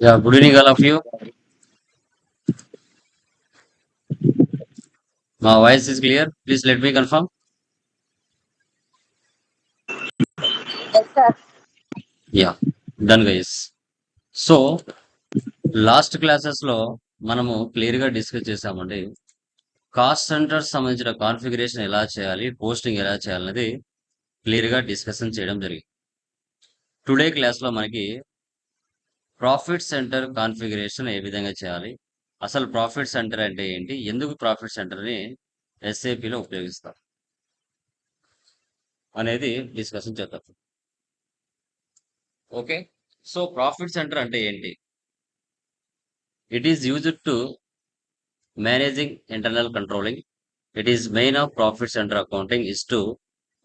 Yeah, good evening, all of you. My voice is clear. Please let me confirm. Yes, sir. Yeah, done, guys. So last క్లాసెస్లో మనము క్లియర్గా discuss చేసామండి cost centre సంబంధించిన configuration ఎలా చేయాలి posting ఎలా చేయాలనేది క్లియర్గా డిస్కషన్ చేయడం జరిగింది టుడే క్లాస్లో మనకి ప్రాఫిట్ సెంటర్ కాన్ఫిగరేషన్ ఏ విధంగా చేయాలి? అసలు ప్రాఫిట్ సెంటర్ అంటే ఏంటి? ఎందుకు ప్రాఫిట్ సెంటర్ని ఎస్ఏపిలో ఉపయోగిస్తారు? అనేది డిస్కషన్ చేద్దాం. ఓకే. సో ప్రాఫిట్ సెంటర్ అంటే ఏంటి? It is used to managing internal controlling it is main of profit centre accounting is to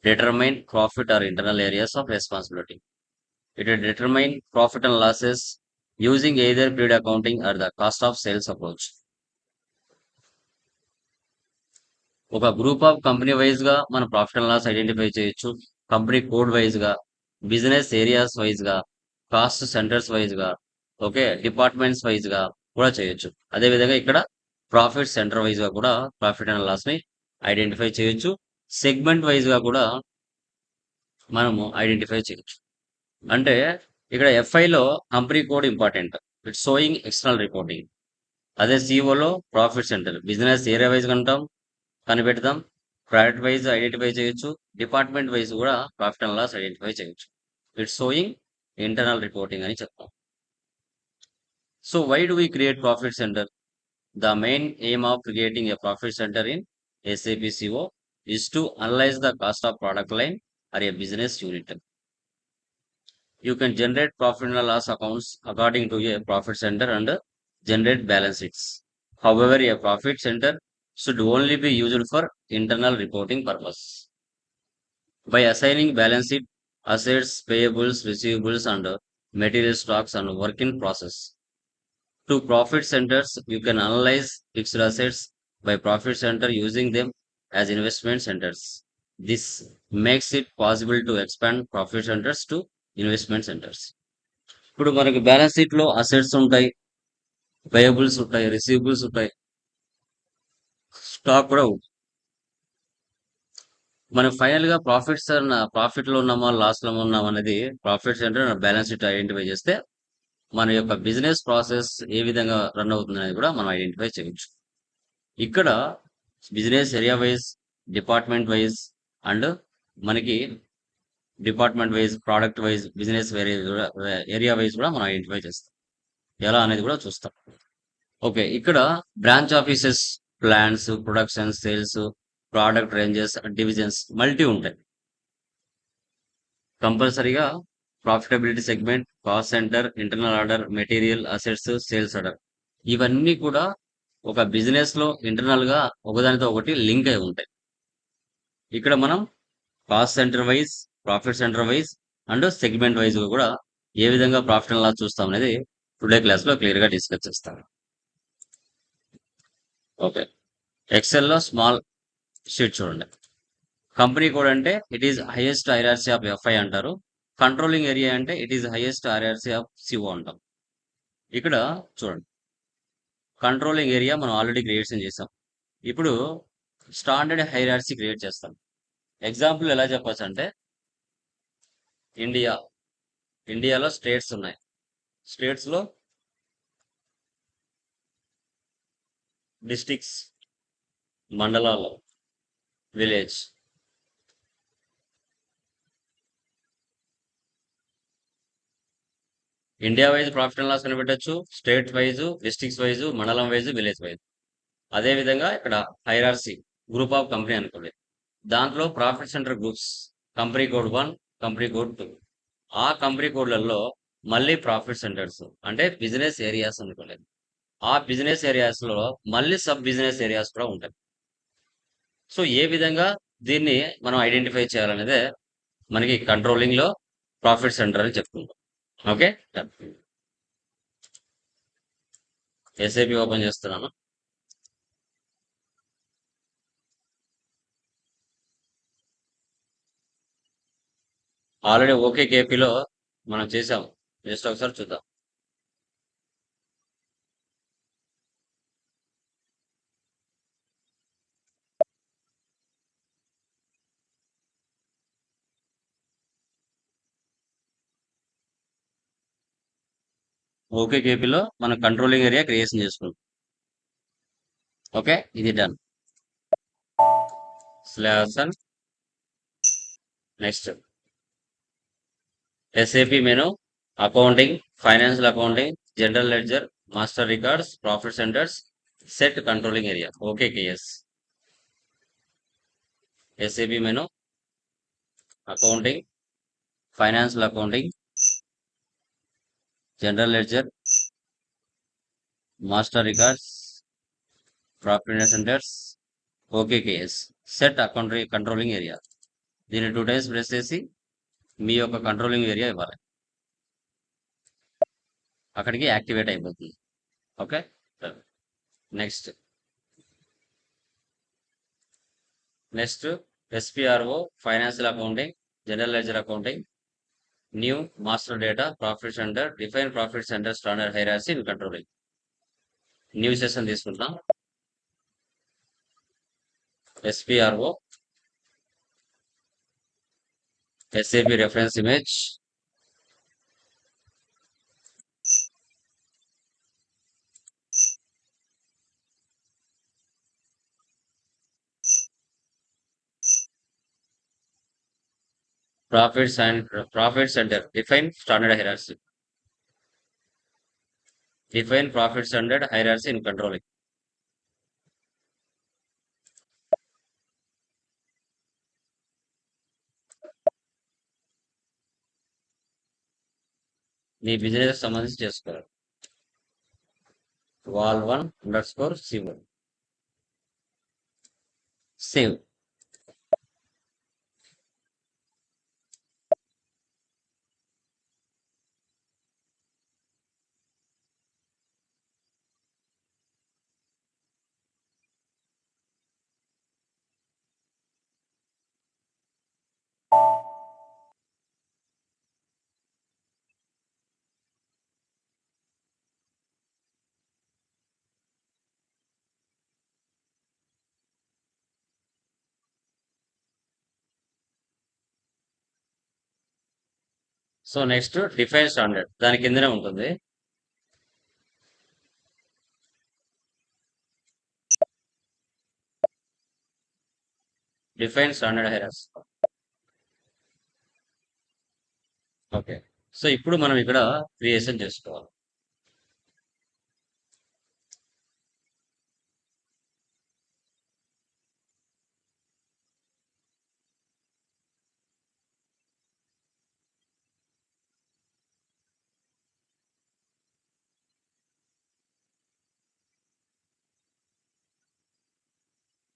determine profit or internal areas of responsibility. It will determine profit and losses using either period accounting or the cost of sales approach. ఒక group of company వైజ్గా మన profit and loss identify చేయొచ్చు. Company code వైజ్గా business areas వైజ్గా cost centres వైజ్గా okay departments వైజ్గా కూడా చేయొచ్చు. అదే విధంగా ఇక్కడ ప్రాఫిట్ సెంటర్ వైజ్గా కూడా ప్రాఫిట్ అండ్ లాస్ని ఐడెంటిఫై చేయొచ్చు. సెగ్మెంట్ వైజ్గా కూడా మనము ఐడెంటిఫై చేయొచ్చు. అంటే ఇక్కడ FI లో company code important it showing external reporting అదే సిఓలో లో profit centre business area wise కంటాం కనిపెడతాం. ప్రైవేట్ వైజ్ ఐడెంటిఫై చేయొచ్చు. డిపార్ట్మెంట్ వైజ్ కూడా ప్రాఫిట్ అండ్ లాస్ ఐడెంటిఫై చేయొచ్చు. ఇట్స్ షోయింగ్ ఇంటర్నల్ రిపోర్టింగ్ అని చెప్తాం. So why do we create profit centre the main aim of creating a profit centre in SAP CO is to analyze the cost of product line or a business unit. You can generate profit and loss accounts according to a profit center and generate balance sheets. However, a profit center should only be used for internal reporting purpose. By assigning balance sheet, assets, payables, receivables, and material stocks and work in process. To profit centers, you can analyze fixed assets by profit center using them as investment centers. This makes it possible to expand profit centers to investment centres. ఇప్పుడు మనకి balance షీట్లో assets ఉంటాయి payables ఉంటాయి receivables ఉంటాయి. Stock కూడా ఉంటుంది మనం ఫైనల్గా ప్రాఫిట్స్ ప్రాఫిట్లో ఉన్నామా లాస్లో ఉన్నాం అనేది profit centre balance sheet identify చేస్తే మన యొక్క బిజినెస్ ప్రాసెస్ ఏ విధంగా రన్ అవుతుంది అనేది కూడా మనం ఐడెంటిఫై చేయొచ్చు. ఇక్కడ business area wise department wise and మనకి department wise product wise business area wise కూడా మనం ఐడెంటిఫై చేస్తాం. ఎలా అనేది కూడా చూస్తాం. ఓకే ఇక్కడ branch offices plans production sales product ranges divisions multi ఉంటాయి. కంపల్సరీగా profitability segment cost centre internal order material assets sales order. ఇవన్నీ కూడా ఒక బిజినెస్లో ఇంటర్నల్గా ఒకదానితో ఒకటి లింక్ అయి ఉంటాయి. ఇక్కడ మనం cost centre wise profit centre wise and segment wise కూడా ఏ విధంగా ప్రాఫిట్ ఎలా చూస్తాం అనేది టుడే క్లాస్లో క్లియర్గా డిస్కస్ చేస్తాం ఓకే. ఎక్సెల్లో స్మాల్ షీట్ చూడండి. కంపెనీ కోడ్ అంటే it is highest IRC of FI అంటారు. కంట్రోలింగ్ ఏరియా అంటే it is highest IRC of CO అంటాం. ఇక్కడ చూడండి. కంట్రోలింగ్ ఏరియా మనం ఆల్రెడీ క్రియేషన్ చేసాం. ఇప్పుడు స్టాండర్డ్ హైరార్సీ క్రియేట్ చేస్తాం. ఎగ్జాంపుల్ ఎలా చెప్పచ్చు అంటే ఇండియా. ఇండియాలో స్టేట్స్ ఉన్నాయి. స్టేట్స్లో డిస్టిక్స్ మండలాలు village. India wise profit and loss కనిపెట్టచ్చు state wise districts wise మండలం వైజ్ విలేజ్ వైజ్. అదే విధంగా ఇక్కడ హైరార్సీ గ్రూప్ ఆఫ్ కంపెనీ అనుకోండి. దాంట్లో profit centre groups company code one company code two ఆ కంపెనీ కోడ్లలో మళ్ళీ ప్రాఫిట్ సెంటర్స్ అంటే బిజినెస్ ఏరియాస్ అనుకోలేదు. ఆ బిజినెస్ ఏరియాస్లో మళ్ళీ సబ్ బిజినెస్ ఏరియాస్ కూడా ఉంటాయి. సో ఏ విధంగా దీన్ని మనం ఐడెంటిఫై చేయాలనేదే మనకి కంట్రోలింగ్లో ప్రాఫిట్ సెంటర్ అని చెప్పుకుంటాం ఓకే ఎస్ఐపి ఓపెన్ చేస్తున్నాను. ఆల్రెడీ ఓకే కేపీలో మనం చేసాం జస్ట్ ఒకసారి చూద్దాం. ఓకే కేపీలో మనం కంట్రోలింగ్ ఏరియా క్రియేషన్ చేసుకుంటాం ఓకే ఇది done స్లాసన్ next SAP menu accounting financial accounting general ledger master records profit centres set controlling area okay KS SAP menu accounting financial accounting general ledger master records profit centres okay KS set account controlling area దీన్ని two times press చేసి మీ యొక్క controlling area ఇవ్వాలి. అక్కడికి activate అయిపోతుంది. Okay next next SPRO financial accounting general ledger accounting new master data profit centre define profit centre standard hierarchy in controlling new session తీసుకుంటాం SPRO SAP reference image. Profits and profit center. Define standard hierarchy. Define profit standard hierarchy in controlling. మీ business సంబంధించి చేసుకోవాలి. Wal one underscore సివ్ save. So next define standard. దాని కిందనే ఉంటుంది. Define standard hierarchy. Okay. So ఇప్పుడు మనం ఇక్కడ creation చేసుకోవాలి.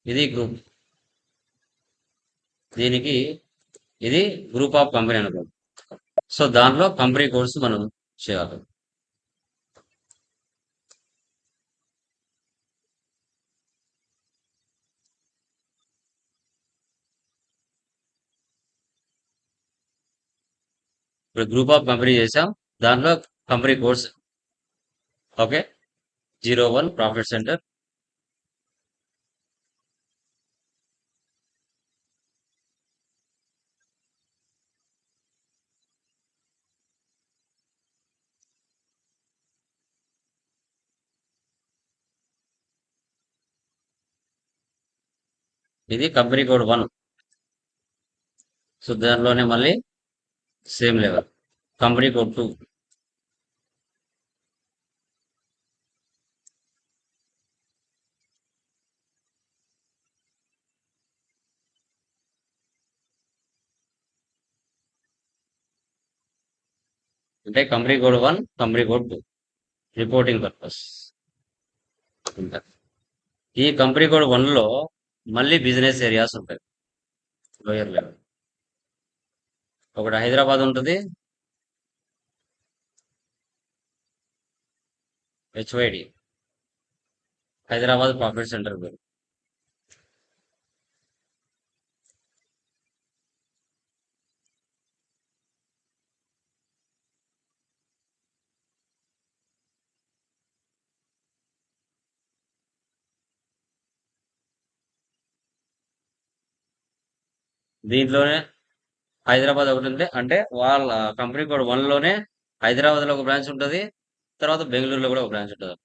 ఇది గ్రూప్ దీనికి ఇది గ్రూప్ ఆఫ్ కంపెనీ అనుకో సో దాంట్లో కంపెనీ కోర్స్ మనం చేయాలి. ఇప్పుడు గ్రూప్ ఆఫ్ కంపెనీ చేసాం దాంట్లో company codes okay? Zero one profit centre ఇది కంపెనీ కోడ్ వన్. సో దానిలోనే మళ్ళీ same level. Company code two. అంటే company code one company code two. Reporting purpose. ఈ కంపెనీ కోడ్ వన్లో మళ్ళీ బిజినెస్ ఏరియాస్ ఉంటాయి. Lower level. ఒకటి హైదరాబాద్ ఉంటుంది. హెచ్వైడి హైదరాబాద్ ప్రాఫిట్ సెంటర్ పేరు. దీంట్లోనే హైదరాబాద్ ఒకటి ఉంది. అంటే వాళ్ళ కంపెనీ కోడ్ వన్లోనే హైదరాబాద్లో ఒక బ్రాంచ్ ఉంటుంది. తర్వాత బెంగళూరులో కూడా ఒక బ్రాంచ్ ఉంటుంది.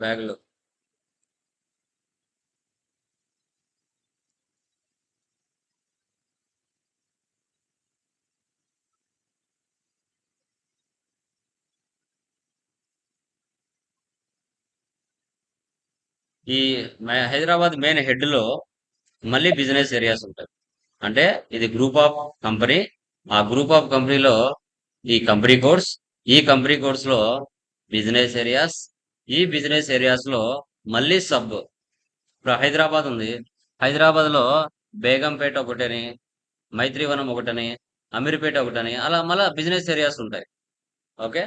బ్యాగ్లో. ఈ హైదరాబాద్ మెయిన్ హెడ్లో మళ్ళీ బిజినెస్ ఏరియాస్ ఉంటాయి. అంటే ఇది గ్రూప్ ఆఫ్ కంపెనీ. ఆ గ్రూప్ ఆఫ్ కంపెనీలో ఈ కంపెనీ కోడ్స్ ఈ కంపెనీ కోడ్స్లో బిజినెస్ ఏరియాస్ ఈ బిజినెస్ ఏరియాస్లో మళ్ళీ సబ్. ఇప్పుడు హైదరాబాద్ ఉంది. హైదరాబాద్లో బేగంపేట ఒకటని మైత్రివనం ఒకటని అమీర్పేట ఒకటని అలా మళ్ళా బిజినెస్ ఏరియాస్ ఉంటాయి. ఓకే?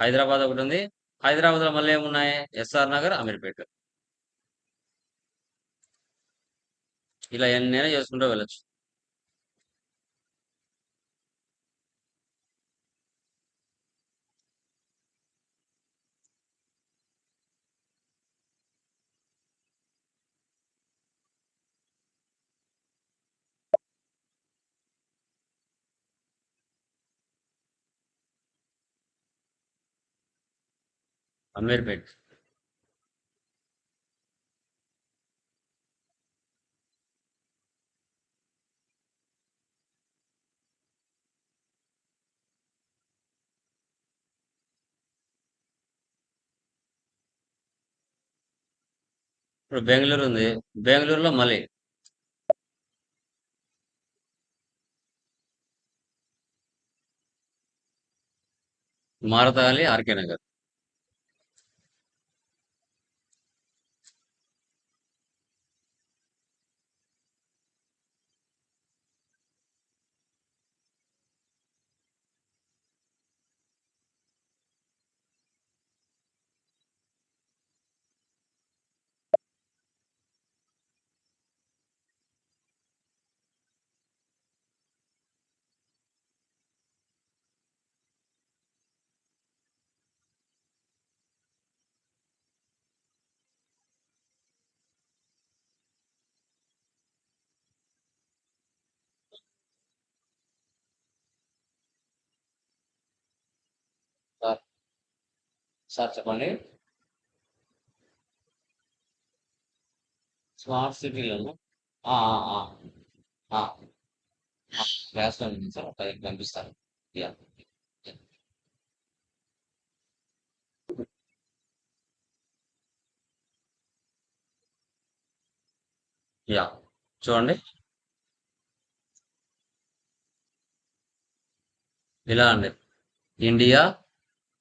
హైదరాబాద్ ఒకటి ఉంది. హైదరాబాద్లో మళ్ళీ ఏమున్నాయి? ఎస్ఆర్ నగర్ అమీర్పేట. ఇలా ఎన్నైనా చేసుకుంటూ వెళ్ళొచ్చు. అమీర్పేట్ ఇప్పుడు బెంగళూరు ఉంది. బెంగళూరులో మళ్ళీ. Marathahalli RK Nagar sir sir చెప్పండి. స్మార్ట్ సిటీలను క్లాస్లో సార్ యా. యా. చూడండి. ఇలా అండి. ఇండియా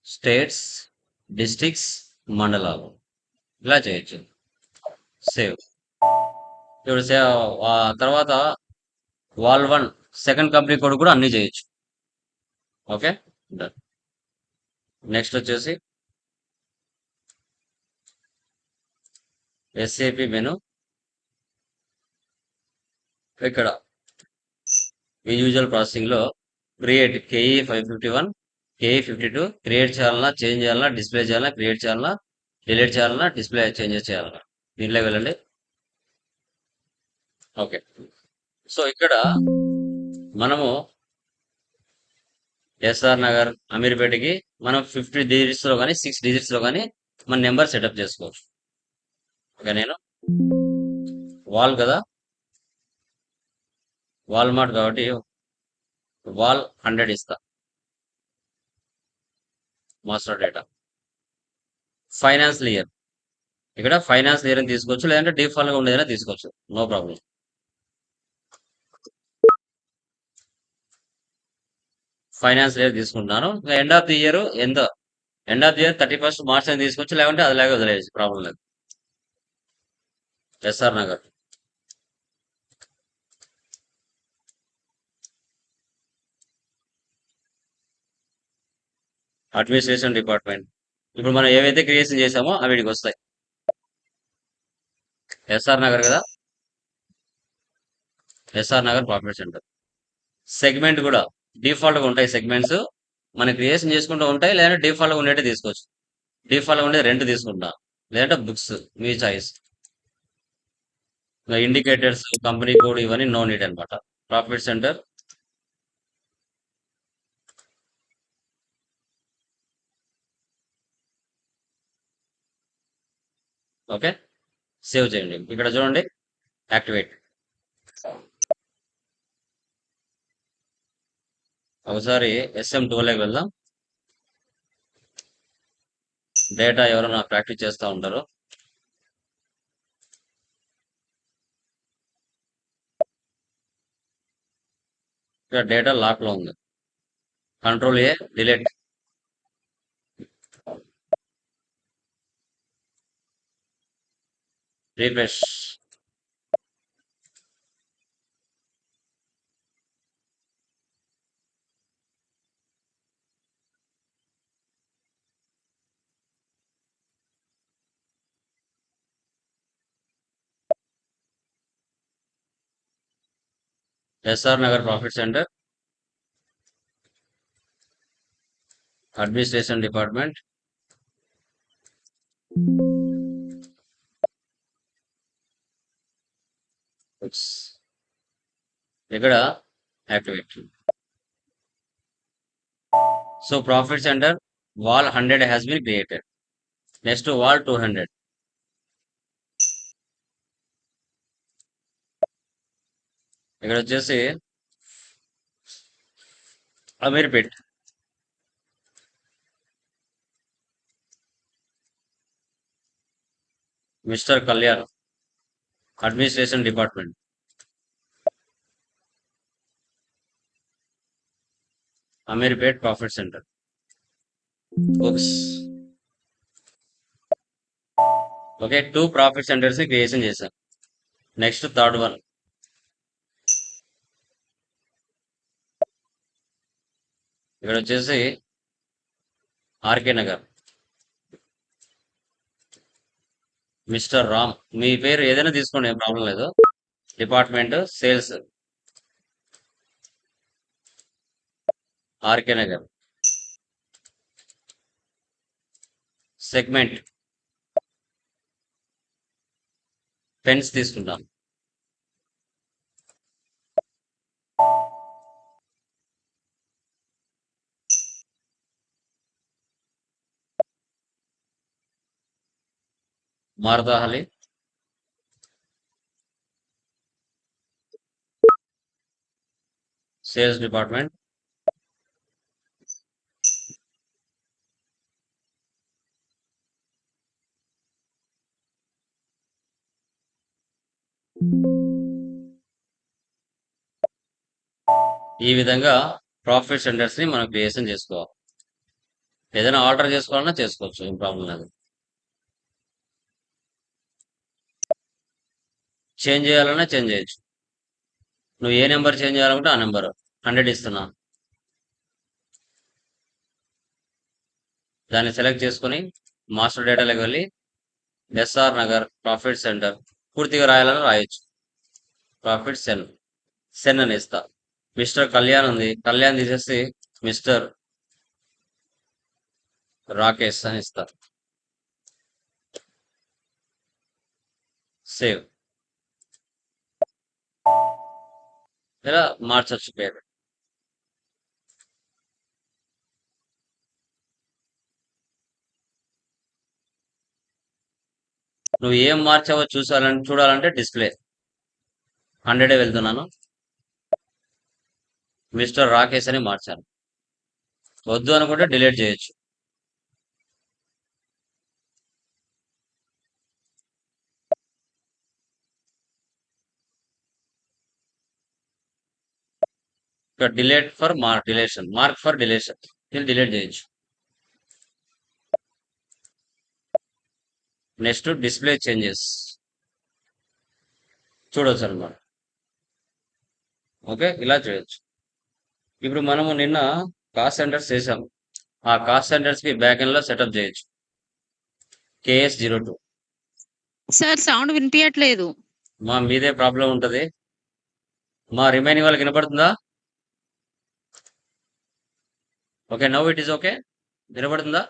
స్టేట్స్ డిస్ట్రిక్ట్స్ మండలాలు. ఇలా చేయొచ్చు. సేవ్. ఇప్పుడు సేవ్ ఆ తర్వాత Wal one second company code కూడా అన్ని చేయొచ్చు. ఓకే? డన్. నెక్స్ట్ వచ్చేసి ఎస్ఏపి మెను. ఇక్కడ usual ప్రాసెసింగ్లో create KE five fifty one K fifty two create చేయాలన్నా చేంజ్ చేయాలన్నా డిస్ప్లే చేయాలన్నా క్రియేట్ చేయాలన్నా డిలీట్ చేయాలన్నా డిస్ప్లే చేంజెస్ చేయాలన్నా. దీంట్లో వెళ్ళండి. ఓకే సో ఇక్కడ మనము ఎస్ఆర్ నగర్ అమీర్పేటకి మనం ఫిఫ్టీ డిజిట్స్లో కానీ సిక్స్ డిజిట్స్లో కానీ మన నెంబర్ సెటప్ చేసుకోవచ్చు. ఓకే నేను వాల్ కదా? వాల్మార్ట్ కాబట్టి వాల్ హండ్రెడ్ ఇస్తా. మాస్టర్ డేటా ఫైనాన్స్ ఇయర్ ఇక్కడ ఫైనాన్స్ ఇయర్ అని తీసుకోవచ్చు లేదంటే డిఫాల్ట్గా ఉండేదైనా తీసుకోవచ్చు. నో ప్రాబ్లం ఫైనాన్స్ ఇయర్ తీసుకుంటున్నాను. ఎండ్ ఆఫ్ ది ఇయర్ ఎంత? End of the year thirty first March అని తీసుకోవచ్చు లేకుంటే అది లాగే వదిలేయచ్చు. ప్రాబ్లం లేదు. S R Nagar administration department ఇప్పుడు మనం ఏవైతే క్రియేషన్ చేసామో అవి వీడికి వస్తాయి. ఎస్ఆర్ నగర్ కదా? SR Nagar profit centre segment కూడా డిఫాల్ట్గా ఉంటాయి సెగ్మెంట్స్ మనం క్రియేషన్ చేసుకుంటూ ఉంటాయి లేదంటే డిఫాల్ట్గా ఉండేవి తీసుకోవచ్చు. డిఫాల్ట్ ఉండే రెంట్ తీసుకుంటా లేదంటే బుక్స్ మీ చాయిస్ ఇండికేటర్స్ కంపెనీ కోడ్ ఇవన్నీ నో నీట్ అనమాట ప్రాఫిట్ సెంటర్ ఓకే? సేవ్ చేయండి. ఇక్కడ చూడండి. యాక్టివేట్. ఒకసారి ఎస్ఎం టూలోకి వెళ్దాం. డేటా ఎవరైనా ప్రాక్టీస్ చేస్తూ ఉంటారో. ఇక్కడ డేటా లాక్లో ఉంది. Control A delete refresh SR Nagar profit centre administration department ఇక్కడ activate so profit centre Wal hundred has been created next Wal two hundred ఇక్కడ వచ్చేసి Ameerpet. Mister Kalyan. Administration department Ameerpet profit centre books okay two profit సెంటర్స్ని creation చేశాం. Next third one ఇక్కడ వచ్చేసి RK Nagar. Mister Ram మీ పేరు ఏదైనా తీసుకోండి ఏం ప్రాబ్లం లేదు. Department sales. RK Nagar. Segment. Pens తీసుకుంటాం మారుతాహలి సేల్స్ డిపార్ట్మెంట్. ఈ విధంగా ప్రాఫిట్ సెంటర్స్ని మనం క్రియేషన్ చేసుకోవాలి. ఏదైనా ఆర్డర్ చేసుకోవాలన్నా చేసుకోవచ్చు ఏం ప్రాబ్లం లేదు. చేంజ్ చేయాలన్నా చేంజ్ చేయొచ్చు. నువ్వు ఏ నెంబర్ చేంజ్ చేయాలనుకుంటే ఆ నెంబర్ హండ్రెడ్ ఇస్తున్నా. దాన్ని సెలెక్ట్ చేసుకొని మాస్టర్ డేటాలోకి వెళ్ళి ఎస్ఆర్ నగర్ ప్రాఫిట్ సెంటర్ పూర్తిగా రాయాలని రాయొచ్చు. ప్రాఫిట్ సెన్ సెన్ అని ఇస్తా. మిస్టర్ కళ్యాణ్ ఉంది. కళ్యాణ్ తీసేసి మిస్టర్ రాకేష్ అని ఇస్తా. సేవ్. ఇలా మార్చొచ్చు పేరు నువ్వు ఏం మార్చావో చూసాలని చూడాలంటే డిస్ప్లే హండ్రెడే వెళ్తున్నాను. మిస్టర్ రాకేష్ అని మార్చాను. వద్దు అనుకుంటే డిలీట్ చేయొచ్చు. ఇక్కడ delete for mark deletion. Mark for deletion. దీన్ని డిలీట్ చేయొచ్చు. Next display changes. చూడవచ్చు అనమాట ఓకే ఇలా చేయొచ్చు. ఇప్పుడు మనము నిన్న కాస్ట్ సెంటర్స్ చేసాం ఆ కాస్ట్ సెంటర్స్కి బ్యాక్ ఎండ్లో సెటప్ చేయొచ్చు. KS zero two. Sir sound వినిపించట్లేదు మా మీదే ప్రాబ్లం ఉంటది. మా రిమైనింగ్ వాళ్ళకి వినపడుతుందా? Okay now it is okay వినబడుతుందా?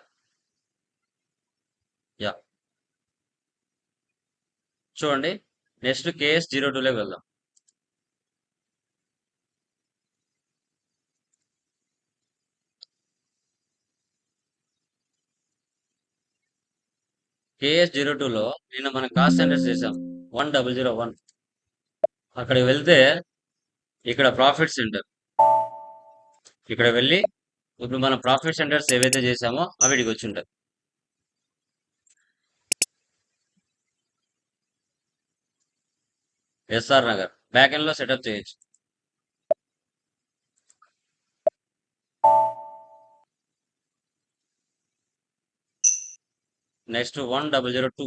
యా చూడండి. నెక్స్ట్ కేఎస్ జీరో టూలోకి వెళ్దాం. కేఎస్ జీరో టూలో నిన్న మనం కాస్ట్ సెంటర్స్ చేసాం వన్ డబుల్ జీరో వన్ అక్కడికి వెళ్తే ఇక్కడ ప్రాఫిట్ సెంటర్ ఇక్కడ వెళ్ళి ఇప్పుడు మనం ప్రాఫిట్ సెంటర్స్ ఏవైతే చేసామో అవి ఇక్కడికి వచ్చి ఉంటాయి. ఎస్ఆర్ నగర్. బ్యాక్ ఎండ్లో సెటప్ చేయొచ్చు. Next one double zero two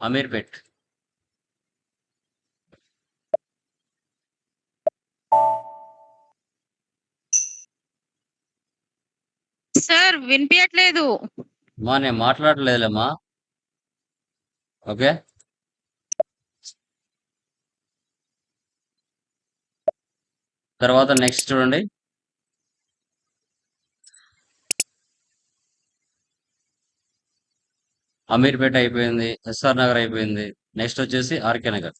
Ameerpet sir వినిపించట్లేదు మా నేను మాట్లాడలేదులేమ్మా ఓకే? తర్వాత నెక్స్ట్ చూడండి. అమీర్పేట అయిపోయింది ఎస్ఆర్ నగర్ అయిపోయింది. నెక్స్ట్ వచ్చేసి ఆర్కే నగర్.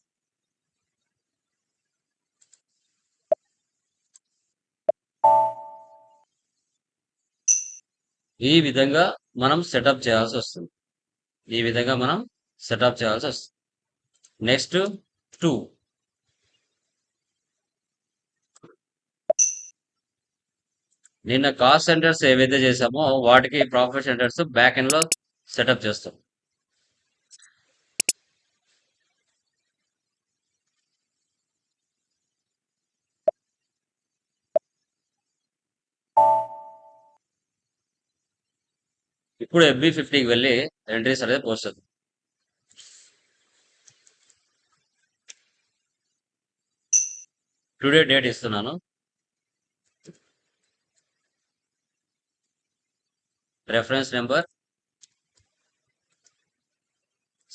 ఈ విధంగా మనం సెటప్ చేయాల్సి వస్తుంది. ఈ విధంగా మనం సెటప్ చేయాల్సి వస్తుంది. Next two. నిన్న కాస్ట్ సెంటర్స్ ఏవైతే చేసామో వాటికి ప్రాఫిట్ సెంటర్స్ బ్యాక్ ఎండ్లో సెటప్ చేస్తాం. ఇప్పుడు ఎఫ్బి ఫిఫ్టీకి వెళ్ళి ఎంట్రీస్ అనేది పోస్ట్ అవుతుంది టుడే డేట్ ఇస్తున్నాను. Reference number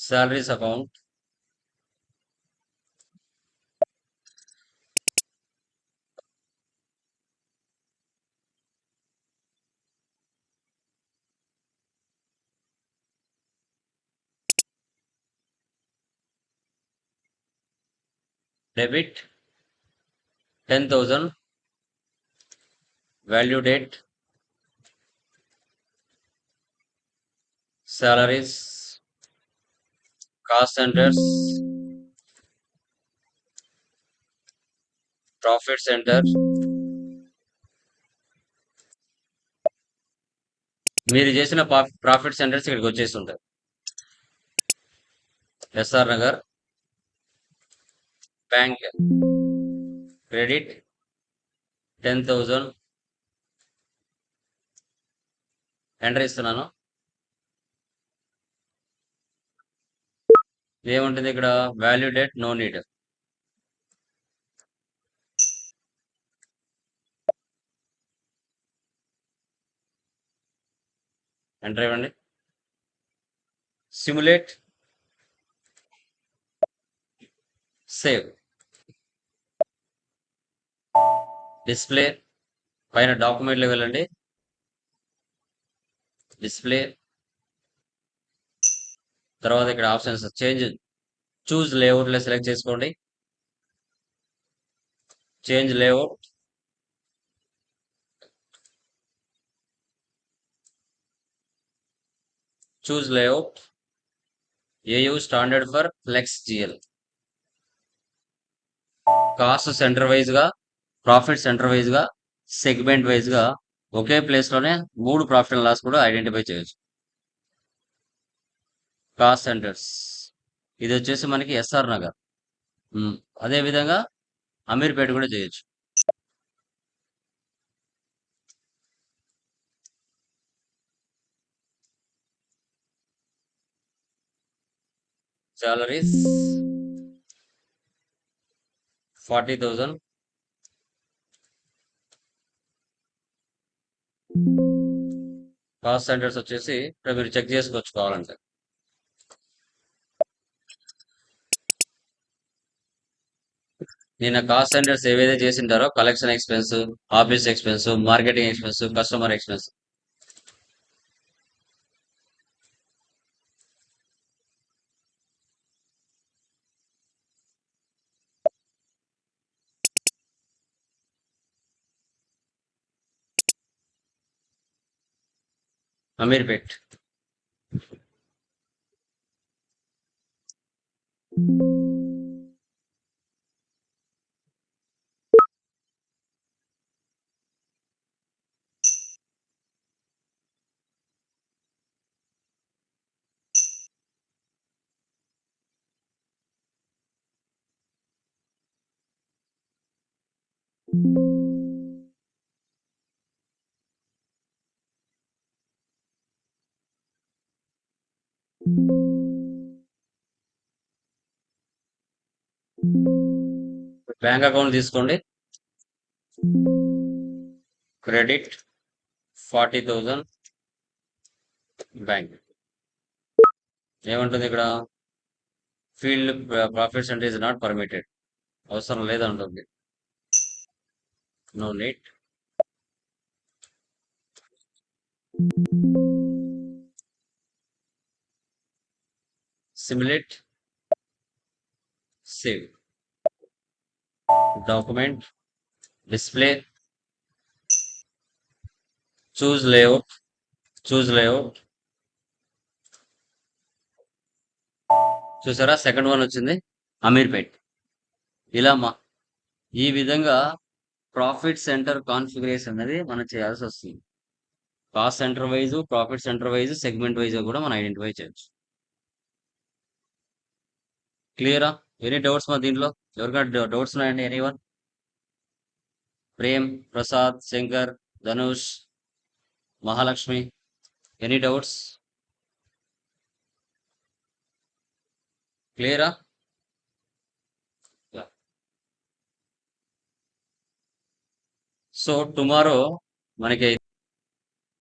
salaries account. Debit 10000 value date salaries cost centres profit centre మీరు చేసిన ప్రాఫిట్ సెంటర్స్ ఇక్కడికి వచ్చేసి SR Nagar bank credit ten thousand enter ఇస్తున్నాను. ఏముంటుంది ఇక్కడ? Value date no need enter ఇవ్వండి. సిములేట్ సేవ్ డిస్ప్లే పైన డాక్యుమెంట్లో వెళ్ళండి. డిస్ప్లే తర్వాత ఇక్కడ ఆప్షన్స్ చేంజ్ చూజ్ లేఅవుట్లో సెలెక్ట్ చేసుకోండి. Change layout. Choose layout. AU standard for flex GL cost centre వైజ్గా ప్రాఫిట్ సెంటర్ వైజ్గా సెగ్మెంట్ వైజ్గా ఒకే ప్లేస్లోనే మూడు ప్రాఫిట్ అండ్ లాస్ కూడా ఐడెంటిఫై చేయొచ్చు. కాస్ట్ సెంటర్స్ ఇది వచ్చేసి మనకి ఎస్ఆర్ నగర్. అదే విధంగా అమీర్పేట కూడా చేయొచ్చు. Salaries forty thousand cost centres వచ్చేసి ఇక్కడ మీరు చెక్ చేసుకోవచ్చు కావాలంటే. నిన్న కాస్ట్ సెంటర్స్ ఏవైతే చేసింటారో collection expense office expense marketing expense customer expense Ameerpet bank account తీసుకోండి. Credit forty thousand bank. ఏముంటుంది ఇక్కడ? ఫీల్డ్ ప్రాఫిట్స్ అంటే ఇస్ నాట్ పర్మిటెడ్. అవసరం లేదంటుంది. No need simulate save document display choose layout choose layout చూసారా second one వచ్చింది అమీర్పేట్ ఇలా మా ఈ విధంగా ప్రాఫిట్ సెంటర్ కాన్ఫిగరేషన్ అనేది మనం చేయాల్సి వస్తుంది. Cost centre wise profit centre wise segment wise కూడా మనం ఐడెంటిఫై చేయొచ్చు. క్లియరా ఎనీ డౌట్స్ మా దీంట్లో? ఎవరికైనా డౌట్స్ ఉన్నాయండి? Any one Prem Prasad Shankar Dhanush Mahalakshmi any doubts క్లియరా సో టుమారో మనకి